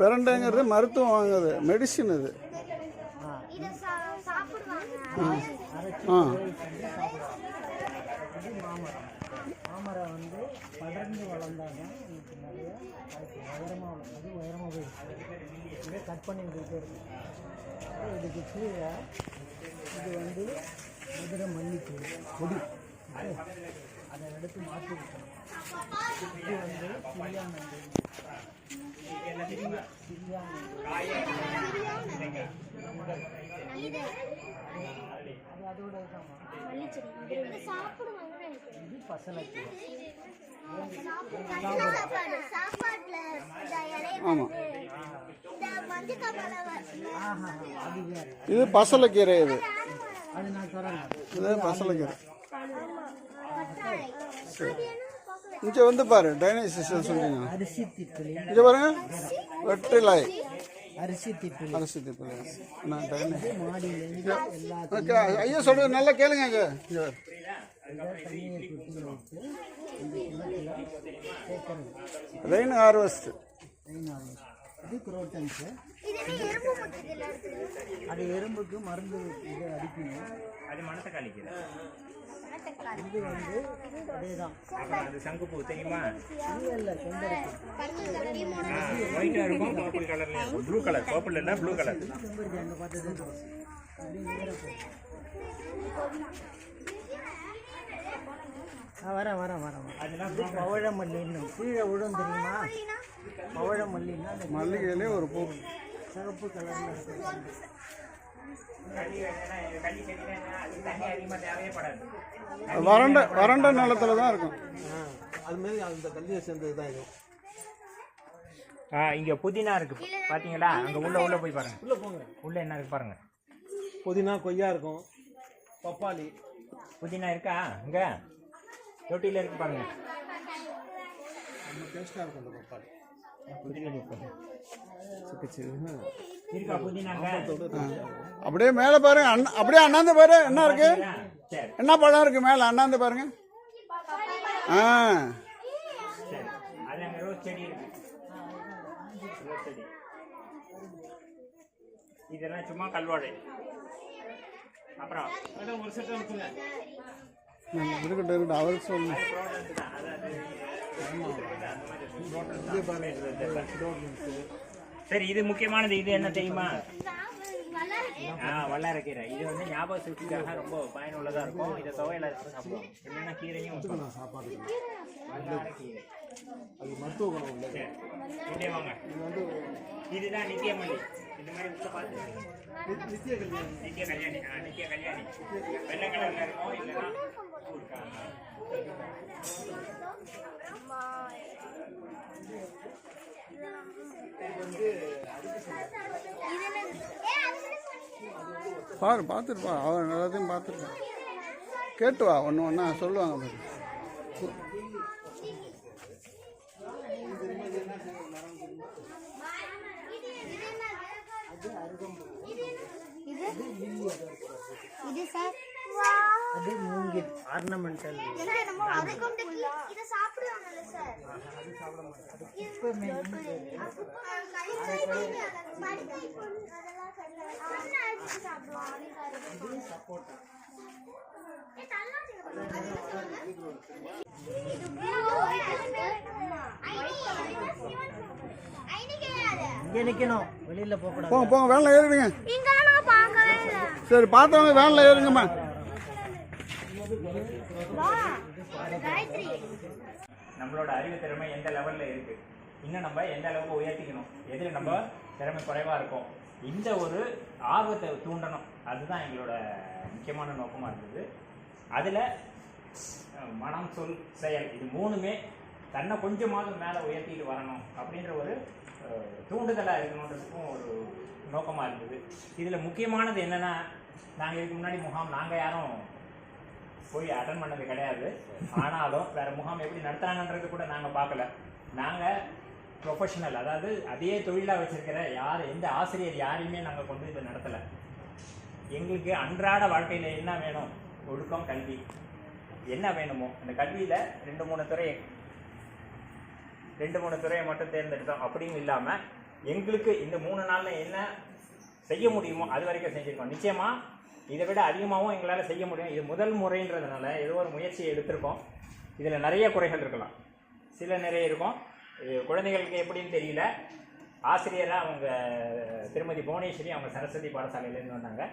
பிரண்டைங்கிறது மருத்துவம் வாங்குது மெடிசின் இது. இதை சா- சாப்பிடுவாங்க அரைச்சி ஆ. மாமரம் வந்து படர்ந்து வளர்ந்தால் தான் இதுக்கு நிறைய உயரமாக வளரும் அது உயரமாக போயிடுச்சு இதை கட் பண்ணி விட்டுட்டே இருக்கும் இதுக்கு கீழே இது வந்து மதுரை மல்லித்தூள் பொடி. அதை எடுத்து மாற்றி இது வந்து சிரியானது இது அது அதோட பசலைக்கீரை ஆமாம் இது பசலைக்கீரை இது. அது நான் தரேன் இது பசலைக்கீரை. இங்கே வந்து பாரு டைனசிஸ் சொல்றீங்க. அரிசி திப்பிலி. இங்கே பாருங்க. வெற்றிலை அரிசி திப்பிலி. அரிசி திப்பிலை. நான் ஓகே ஐயா சொல்றது நல்லா கேளுங்க இங்கே. இங்கே ரெயின் ஹார்வெஸ்ட் மெயினாக இது குரோட்டன்ஸு அது எறும்புக்கு மருந்து இது அடிக்கணும். அது மணத்தை காலிக்குது இது வந்து அதே தான் அப்புறம் அது சங்குப்பூ தெரியுமா? இல்லை இல்லை செம்பருத்தி ஒயிட்டா இருக்கும் பர்பிள் கலர்ல ப்ளூ கலர் பர்பிள் இல்ல ப்ளூ கலர் செம்பருத்தி அங்கே பார்த்தது வரேன் வரேன் வரேன் அதெல்லாம் இது பவழமல்லின்னு. கீழே விழும் தெரியுமா? பவழமல்லின்னா அந்த மல்லிகையிலே ஒரு பூ. சிகப்பு கலரில் வறண்ட வறண்ட நிலத்துல தான் இருக்கும். அது மாதிரி அந்த கல்லியை சேர்ந்தது தான் இது. ஆ இங்க புதினா இருக்கு. பாத்தீங்களா? அங்க உள்ள உள்ள போய் பாருங்க. உள்ளே போங்க. உள்ள என்ன இருக்கு பாருங்க. புதினா கொய்யா இருக்கும். பப்பாளி. புதினா இருக்கா? இங்க. தொட்டில இருக்கு பாருங்க. ரொம்ப டேஸ்ட்டாக இருக்கும் அந்த பப்பாளி. புதினா அப்படியே மேலே பாருங்க. அப்படியே அண்ணாந்து பாரு. என்ன இருக்கு? சரி என்ன பழம் இருக்கு மேலே? அண்ணாந்து பாருங்க. ஆ. இதெல்லாம் சும்மா கல்வாழை. அப்புறம் ஒரு இருக்கட்டும். இருக்கட்டும் அவருக்கு சொல்லுங்க சரி இது முக்கியமானது இது என்ன தெரியுமா? ஆ வல்லாரக்கீரை இது வந்து ஞாபக சக்திக்காக ரொம்ப பயனுள்ளதா இருக்கும். இதை துவையில சாப்பிடுவோம். இல்லைன்னா கீரையும் வைக்கலாம். வல்லாரக்கீரை அது மருத்துவ குணம் வாங்க. இதுதான் நித்தியமல்லி. இந்த மாதிரி உள்ள பார்த்து நித்திய கல்யாணம் நித்திய கல்யாணி. ஆ நித்திய கல்யாணி. வெள்ளை கலர்ல இருக்கும் இல்லைன்னா பாரு பார்த்துருப்பா அவன் எல்லாத்தையும் பார்த்துருப்பான் கேட்டு வா ஒன்று ஒன்றா சொல்லுவாங்க பாரு. இது சார் அது மூங்கில் ஆர்னமெண்டல் நம்ம அதை கொண்டு இதை சாப்பிடுவாங்கல்ல சார் இப்போ மெயின் இங்கே நிற்கணும் வெளியில் போகக்கூடாது. போங்க போங்க வேனில் ஏறிடுங்க சரி பார்த்தவங்க வேனில் ஏறுங்கம்மா. நம்மளோட அறிவு திறமை எந்த லெவல்ல இருக்கு? இன்னும் நம்ம எந்த அளவுக்கு உயர்த்திக்கணும்? எதுல நம்ம திறமை குறைவா இருக்கும்? இந்த ஒரு ஆர்வத்தை தூண்டணும். அதுதான் எங்களோட முக்கியமான நோக்கமா இருந்தது. அதுல மனம் சொல் செயல் இது மூணுமே தன்னை கொஞ்சமாவது மேலே உயர்த்திட்டு வரணும் அப்படின்ற ஒரு தூண்டுதலாக இருக்கணுன்றதுக்கும் ஒரு நோக்கமாக இருந்தது. இதில் முக்கியமானது என்னென்னா நாங்கள் இதுக்கு முன்னாடி முகாம் நாங்கள் யாரும் போய் அட்டன் பண்ணது கிடையாது. ஆனாலும் வேற முகாம் எப்படி நடத்துறாங்கன்றது கூட நாங்க பார்க்கல. நாங்க ப்ரொஃபஷனல் அதாவது அதே தொழிலாக வச்சிருக்கிற யார் எந்த ஆசிரியர் யாரையுமே நாங்கள் கொண்டு இதை நடத்தலை. எங்களுக்கு அன்றாட வாழ்க்கையில் என்ன வேணும்? ஒழுக்கம் கல்வி. என்ன வேணுமோ? அந்த கல்வியில் ரெண்டு மூணு துறை ரெண்டு மூணு துறையை மட்டும் தேர்ந்தெடுத்தோம். அப்படின்னு இல்லாமல் எங்களுக்கு இந்த மூணு நாளில் என்ன செய்ய முடியுமோ அது வரைக்கும் செஞ்சுருக்கோம். நிச்சயமாக இதை விட அதிகமாகவும் எங்களால் செய்ய முடியும். இது முதல் முறைன்றதுனால ஏதோ ஒரு முயற்சியை எடுத்திருக்கோம். இதில் நிறைய குறைகள் இருக்கலாம். சில நிறைய இருக்கும். இது குழந்தைகளுக்கு எப்படின்னு தெரியல. ஆசிரியராக அவங்க திருமதி புவனேஸ்வரி அவங்க சரஸ்வதி பாடசாலையிலேருந்து வந்தாங்க.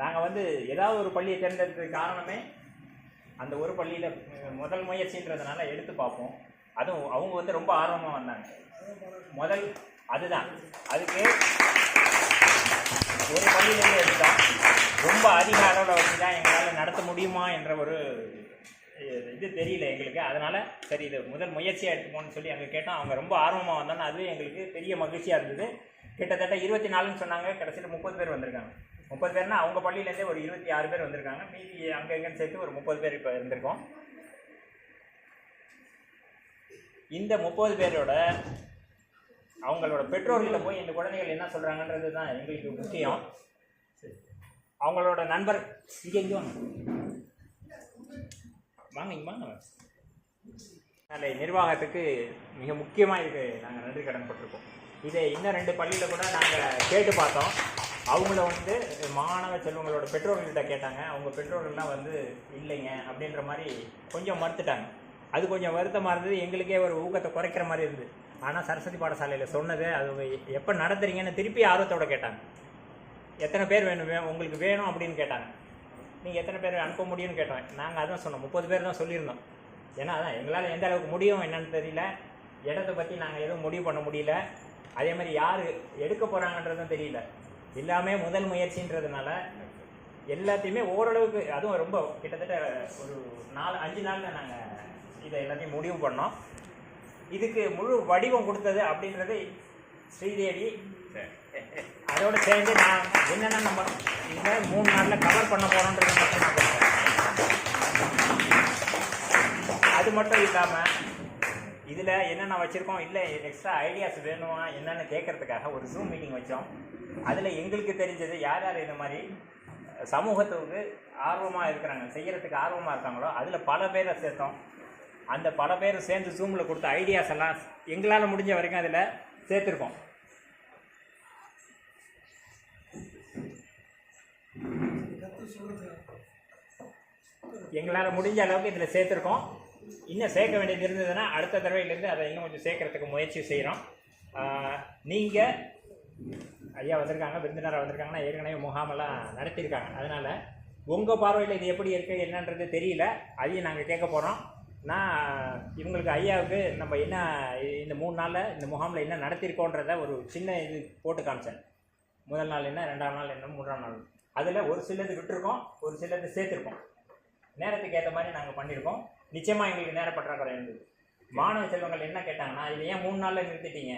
நாங்கள் வந்து ஏதாவது ஒரு பள்ளியை தேர்ந்தெடுத்ததுக்கு காரணமே அந்த ஒரு பள்ளியில் முதல் முயற்சின்றதுனால எடுத்து பார்ப்போம். அதுவும் அவங்க வந்து ரொம்ப ஆர்வமாக வந்தாங்க. முதல் அதுதான். அதுக்கு ஒரு பள்ளியிலேருந்து எடுத்தோம் ரொம்ப அதிக அளவில் வச்சு தான் எங்களால் நடத்த முடியுமா என்ற ஒரு இது தெரியல எங்களுக்கு. அதனால் சரி இது முதல் முயற்சியாக எடுத்துப்போம்னு சொல்லி அங்கே கேட்டோம். அவங்க ரொம்ப ஆர்வமாக வந்தோன்னா அதுவே எங்களுக்கு பெரிய மகிழ்ச்சியாக இருந்தது. கிட்டத்தட்ட இருபத்தி நாலுன்னு சொன்னாங்க. கடைசியில் முப்பது பேர் வந்திருக்காங்க. முப்பது பேர்னா அவங்க பள்ளியிலேருந்தே ஒரு இருபத்தி ஆறு பேர் வந்திருக்காங்க. மீதி அங்கே இங்கேன்னு சேர்த்து ஒரு முப்பது பேர் இப்போ இருந்திருக்கோம். இந்த முப்பது பேரோட அவங்களோட பெற்றோர்கிட்ட போய் இந்த குழந்தைகள் என்ன சொல்கிறாங்கன்றது தான் எங்களுக்கு முக்கியம். அவங்களோட நண்பர் இங்கே இங்கே வாங்க. வாங்க இங்கே வாங்க. நிர்வாகத்துக்கு மிக முக்கியமாக இதுக்கு நாங்கள் நன்றி கடன் பட்டிருக்கோம். இதை இன்னும் ரெண்டு பள்ளியில் கூட நாங்கள் கேட்டு பார்த்தோம். அவங்கள வந்து மாணவ செல்வங்களோட பெற்றோர்கள்கிட்ட கேட்டாங்க. அவங்க பெற்றோர்கள்லாம் வந்து இல்லைங்க அப்படின்ற மாதிரி கொஞ்சம் மறுத்துட்டாங்க. அது கொஞ்சம் வருத்தமாக இருந்தது. எங்களுக்கே ஒரு ஊக்கத்தை குறைக்கிற மாதிரி இருந்தது. ஆனால் சரஸ்வதி பாடசாலையில் சொன்னது அது எப்போ நடத்துறீங்கன்னு திருப்பி ஆர்வத்தோட கேட்டாங்க. எத்தனை பேர் வேணும் உங்களுக்கு வேணும் அப்படின்னு கேட்டாங்க. நீங்கள் எத்தனை பேர் அனுப்ப முடியும்னு கேட்டோம். நாங்கள் அதான் சொன்னோம் முப்பது பேர் தான் சொல்லியிருந்தோம். ஏன்னா அதான் எங்களால் எந்த அளவுக்கு முடியும் என்னன்னு தெரியல. இடத்த பற்றி நாங்கள் எதுவும் முடிவு பண்ண முடியல. அதே மாதிரி யார் எடுக்க போகிறாங்கன்றதும் தெரியல. எல்லாமே முதல் முயற்சின்றதுனால எல்லாத்தையுமே ஓரளவுக்கு அதுவும் ரொம்ப கிட்டத்தட்ட ஒரு நாலு அஞ்சு நாளில் நாங்கள் இதை எல்லாத்தையும் முடிவு பண்ணோம். இதுக்கு முழு வடிவம் கொடுத்தது அப்படின்றது ஸ்ரீதேவி அதோட சேர்ந்து நான் என்னென்ன நம்ம இந்த மூணு நாளில் கவர் பண்ண போகிறோன்றது மட்டும் நான். அது மட்டும் இல்லாமல் இதில் என்னென்ன வச்சுருக்கோம்? இல்லை எக்ஸ்ட்ரா ஐடியாஸ் வேணுமா? என்னென்னு கேட்கறதுக்காக ஒரு ஜூம் மீட்டிங் வச்சோம். அதில் எங்களுக்கு தெரிஞ்சது யார் யார் இந்த மாதிரி சமூகத்துக்கு ஆர்வமாக இருக்கிறாங்க செய்யறதுக்கு ஆர்வமாக இருக்காங்களோ அதில் பல பேரை சேர்த்தோம். அந்த பல பேர் சேர்ந்து ஜூமில் கொடுத்த ஐடியாஸ் எல்லாம் எங்களால் முடிஞ்ச வரைக்கும் அதில் சேர்த்துருக்கோம். எங்களால் முடிஞ்ச அளவுக்கு இதில் சேர்த்துருக்கோம். இன்னும் சேர்க்க வேண்டியது இருந்ததுன்னா அடுத்த தடவையிலேருந்து அதை இன்னும் கொஞ்சம் சேர்க்கறதுக்கு முயற்சி செய்கிறோம் நீங்கள் ஐயா வந்திருக்காங்க விருந்தினராக வந்திருக்காங்கன்னா ஏற்கனவே முகாமெல்லாம் நடத்தியிருக்காங்க. அதனால் உங்கள் பார்வையில் இது எப்படி இருக்குது என்னன்றது தெரியல. அதையும் நாங்கள் கேட்க போகிறோம் நான் இவங்களுக்கு ஐயாவுக்கு நம்ம என்ன இந்த மூணு நாளில் இந்த முகாமில் என்ன நடத்தியிருக்கோன்றத ஒரு சின்ன இது போட்டு காமிச்சேன். முதல் நாள் என்ன ரெண்டாம் நாள் என்ன மூன்றாம் நாள். அதில் ஒரு சிலது விட்டுருக்கோம் ஒரு சிலது சேர்த்துருக்கோம். நேரத்துக்கு ஏற்ற மாதிரி நாங்கள் பண்ணியிருக்கோம் நிச்சயமாக எங்களுக்கு நேர பற்றாக்குறை இருந்தது. மாணவ செல்வங்கள் என்ன கேட்டாங்கன்னா இது ஏன் மூணு நாளில் நிறுத்திட்டீங்க?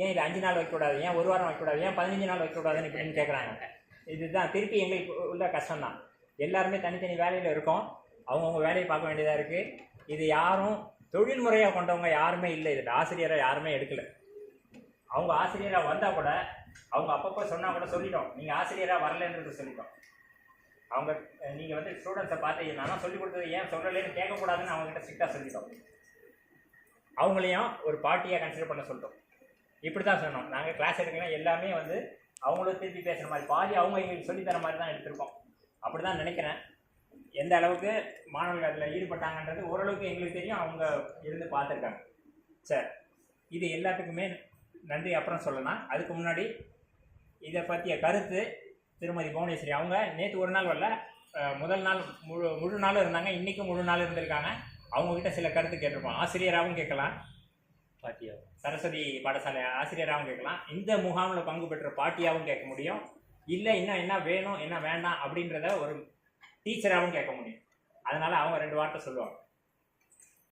ஏன் இது அஞ்சு நாள் வைக்கக்கூடாது? ஏன் ஒரு வாரம் வைக்கக்கூடாது? ஏன் பதினஞ்சு நாள் வைக்கக்கூடாதுன்னு இப்படின்னு கேட்குறாங்க இதுதான் திருப்பி எங்களுக்கு உள்ள கஷ்டம்தான். எல்லாருமே தனித்தனி வேலையில் இருக்கோம். அவங்கவுங்க வேலையை பார்க்க வேண்டியதாக இருக்குது இது யாரும் தொழில் முறையாக கொண்டவங்க யாருமே இல்லை. இதில் ஆசிரியராக யாருமே எடுக்கல. அவங்க ஆசிரியராக வந்தால் கூட அவங்க அப்பப்போ சொன்னால் கூட சொல்லிட்டோம். நீங்கள் ஆசிரியராக வரலன்றது சொல்லிட்டோம். அவங்க நீங்கள் வந்து ஸ்டூடெண்ட்ஸை பார்த்து நானும் சொல்லிக் கொடுத்தது ஏன் சொல்லலைன்னு கேட்கக்கூடாதுன்னு அவங்ககிட்ட ஸ்ட்ரிக்டாக சொல்லிட்டோம். அவங்களையும் ஒரு பார்ட்டியாக கன்சிடர் பண்ண சொல்லிட்டோம். இப்படி தான் சொன்னோம் நாங்கள் கிளாஸ் எடுக்கலாம் எல்லாமே வந்து அவங்களும் திருப்பி பேசுகிற மாதிரி பாதி அவங்க எங்களுக்கு சொல்லித்தர மாதிரி தான் எடுத்திருக்கோம். அப்படி தான் நினைக்கிறேன். எந்த அளவுக்கு மாணவர்கள் அதில் ஈடுபட்டாங்கன்றது ஓரளவுக்கு எங்களுக்கு தெரியும். அவங்க இருந்து பார்த்துருக்காங்க. சரி இது எல்லாத்துக்குமே நன்றி. அப்புறம் சொல்லலாம். அதுக்கு முன்னாடி இதை பற்றிய கருத்து திருமதி புவனேஸ்வரி. அவங்க நேற்று ஒரு நாள் வரல. முதல் நாள் முழு முழு நாளும் இருந்தாங்க. இன்றைக்கும் முழு நாள் இருந்திருக்காங்க. அவங்கக்கிட்ட சில கருத்து கேட்டிருப்போம். ஆசிரியராகவும் கேட்கலாம். பாட்டியா. சரஸ்வதி பாடசாலை ஆசிரியராகவும் கேட்கலாம். இந்த முகாமில் பங்கு பெற்ற பாட்டியாகவும் கேட்க முடியும். இல்லை இன்னும் என்ன வேணும் என்ன வேண்டாம் அப்படின்றத ஒரு டீச்சராகவும் கேட்க முடியும். அதனால் அவங்க ரெண்டு வார்த்தை சொல்லுவாங்க.